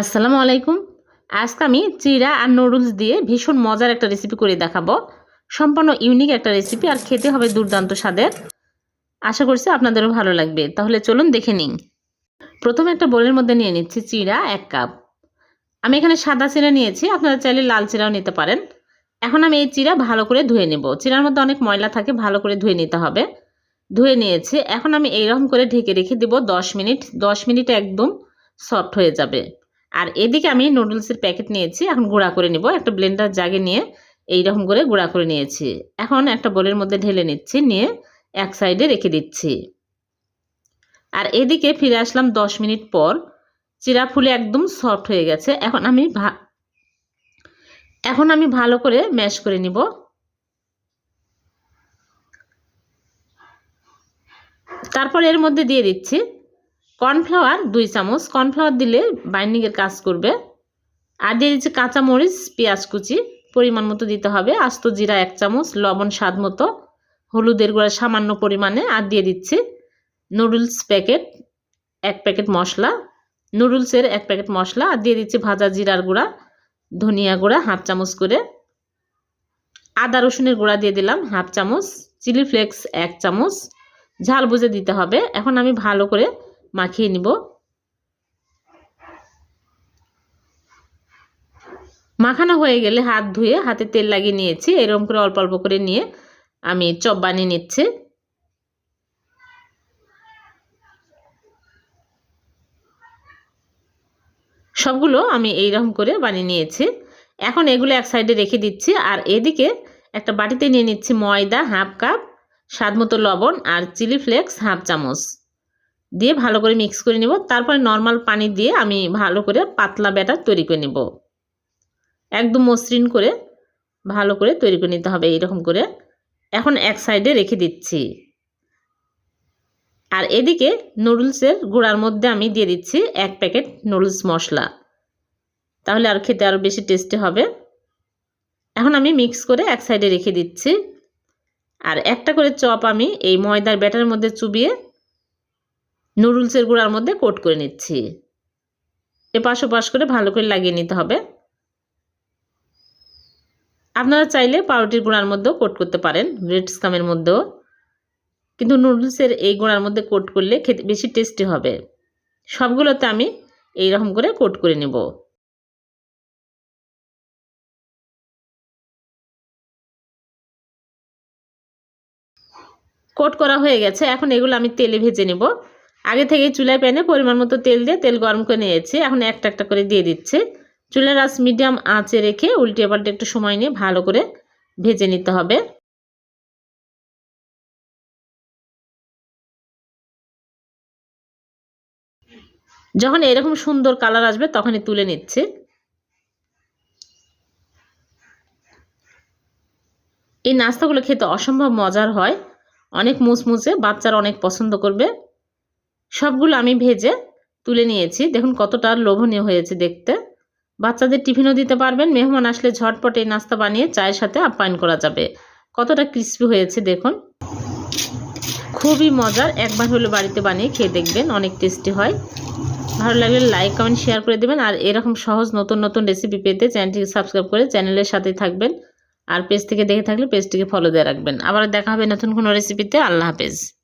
আসসালামু আলাইকুম। আজকে আমি চিরা আর নুডলস দিয়ে ভীষণ মজার একটা রেসিপি করে দেখাবো। সম্পূর্ণ ইউনিক একটা রেসিপি আর খেতে হবে দুর্দান্ত স্বাদের। আশা করছি আপনাদেরও ভালো লাগবে। তাহলে চলুন দেখে নিন প্রথমে একটা বোলের মধ্যে নিয়ে নিচ্ছি চিরা এক কাপ। আমি এখানে সাদা চিরা নিয়েছি, আপনারা চাইলে লাল চিরাও নিতে পারেন। এখন আমি এই চিরা ভালো করে ধুয়ে নেব। চিরার মধ্যে অনেক ময়লা থাকে, ভালো করে ধুয়ে নিতে হবে। ধুয়ে নিয়েছি। এখন আমি এইরকম করে ঢেকে রেখে দেব দশ মিনিট। দশ মিনিট একদম সফট হয়ে যাবে। আর এদিকে আমি নুডলসের প্যাকেট নিয়েছি, এখন গুঁড়া করে নিব। একটা ব্লেন্ডার জাগে নিয়ে এইরকম করে গুঁড়া করে নিয়েছি। এখন একটা বোলের মধ্যে ঢেলে নিচ্ছি, নিয়ে এক সাইডে রেখে দিচ্ছি। আর এদিকে ফিরে আসলাম দশ মিনিট পর। চিরা ফুলে একদম সফট হয়ে গেছে। এখন আমি এখন আমি ভালো করে ম্যাশ করে নিব। তারপর এর মধ্যে দিয়ে দিচ্ছি কর্নফ্লাওয়ার দুই চামচ। কর্নফ্লাওয়ার দিলে বাইন্ডিংয়ের কাজ করবে। আর দিয়ে দিচ্ছি কাঁচামরিচ, পেঁয়াজ কুচি, পরিমাণ মতো দিতে হবে। আস্ত জিরা এক চামচ, লবণ স্বাদ মতো, হলুদের গুঁড়া সামান্য পরিমাণে। আর দিয়ে দিচ্ছি নুডলস প্যাকেট, এক প্যাকেট মশলা। নুডলসের এক প্যাকেট মশলা। আর দিয়ে দিচ্ছি ভাজা জিরার গুঁড়া, ধনিয়া গুঁড়া হাফ চামচ করে। আদা রসুনের গুঁড়া দিয়ে দিলাম হাফ চামচ। চিলি ফ্লেক্স এক চামচ। ঝাল বুঝে দিতে হবে। এখন আমি ভালো করে মাখিয়ে নিব। মাখানো হয়ে গেলে হাত ধুয়ে হাতে তেল লাগিয়ে নিয়েছি। এরকম করে অল্প অল্প করে নিয়ে আমি চপ বানিয়ে নিচ্ছি। সবগুলো আমি এইরকম করে বানিয়ে নিয়েছি। এখন এগুলো এক সাইডে রেখে দিচ্ছি আর এদিকে একটা বাটিতে নিয়ে নিচ্ছি ময়দা হাফ কাপ, স্বাদ মতো লবণ আর চিলি ফ্লেক্স হাফ চামচ। দিয়ে ভালো করে মিক্স করে নিব। তারপরে নর্মাল পানি দিয়ে আমি ভালো করে পাতলা ব্যাটার তৈরি করে নিব। একদম মসৃণ করে ভালো করে তৈরি করে নিতে হবে এইরকম করে। এখন এক সাইডে রেখে দিচ্ছি। আর এদিকে নুডলসের গুঁড়ার মধ্যে আমি দিয়ে দিচ্ছি এক প্যাকেট নুডলস মশলা। তাহলে আর খেতে আরও বেশি টেস্টি হবে। এখন আমি মিক্স করে এক সাইডে রেখে দিচ্ছি। আর একটা করে চপ আমি এই ময়দার ব্যাটারের মধ্যে চুবিয়ে নুডলসের গুঁড়ার মধ্যে কোট করে নিচ্ছি। এপাশ ওপাশ করে ভালো করে লাগিয়ে নিতে হবে। আপনারা চাইলে পাউরুটির গুঁড়ার মধ্যেও কোট করতে পারেন ব্রেড স্কামের মধ্যেও। কিন্তু নুডলসের এই গুঁড়ার মধ্যে কোট করলে খেতে বেশি টেস্টি হবে। সবগুলোতে আমি এই রকম করে কোট করে নেব। কোট করা হয়ে গেছে। এখন এগুলো আমি তেলে ভেজে নেব। আগে থেকে চুলায় প্যানে পরিমাণ মতো তেল দিয়ে তেল গরম করে নিয়েছি। এখন একটা একটা করে দিয়ে দিচ্ছে। চুলার আঁচ মিডিয়াম আঁচে রেখে উল্টে পাল্টে একটু সময় নিয়ে ভালো করে ভেজে নিতে হবে। যখন এরকম সুন্দর কালার আসবে তখনই তুলে নিচ্ছে। এই নাস্তাগুলো খেতে অসম্ভব মজার হয়। অনেক মুচমুচে বাচ্চারা অনেক পছন্দ করবে। সবগুলো আমি ভেজে তুলে নিয়েছি। দেখুন কতটা লোভনীয় হয়েছে দেখতে। বাচ্চাদের টিফিনও দিতে পারবেন। মেহমান আসলে ঝটপট এই নাস্তা বানিয়ে চায়ের সাথে আপ্যায়ন করা যাবে। কতটা ক্রিস্পি হয়েছে দেখুন। খুবই মজার। একবার হলো বাড়িতে বানিয়ে খেয়ে দেখবেন, অনেক টেস্টি হয়। ভালো লাগলে লাইক কমেন্ট শেয়ার করে দেবেন। আর এরকম সহজ নতুন নতুন রেসিপি পেতে চ্যানেলটিকে সাবস্ক্রাইব করে চ্যানেলের সাথে থাকবেন। আর পেজ থেকে দেখে থাকলে পেজটিকে ফলো দিয়ে রাখবেন। আবার দেখা হবে নতুন কোনো রেসিপিতে আল্লাহ হাফেজ।